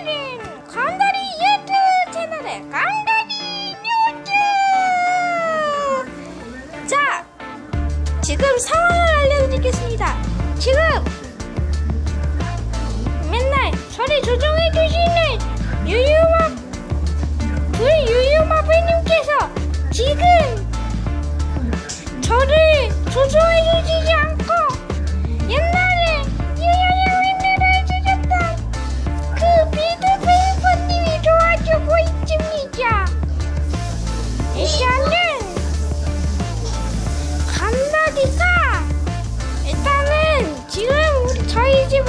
오늘은 강다리 유튜브 채널의 강다리 뉴스! 자, 지금 상황을 알려드리겠습니다. 지금 맨날 저를 조종해 주시는 유유마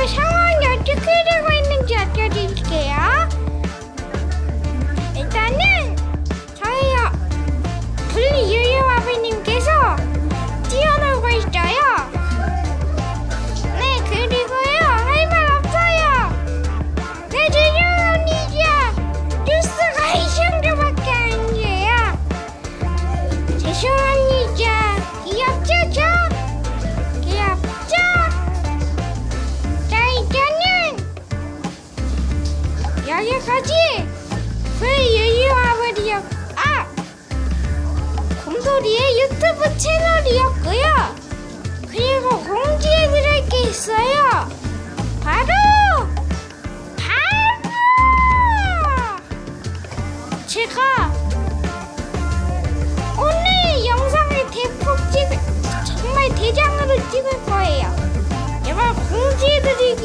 was how long are you going ago? 여기까지 그 유유아버리요 아 곰돌이의 유튜브 채널이었고요. 그리고 공지해드릴 게 있어요. 바로 바로 제가 오늘 영상을 대폭 찍을 정말 대장으로 찍을 거예요. 이걸 공지해드릴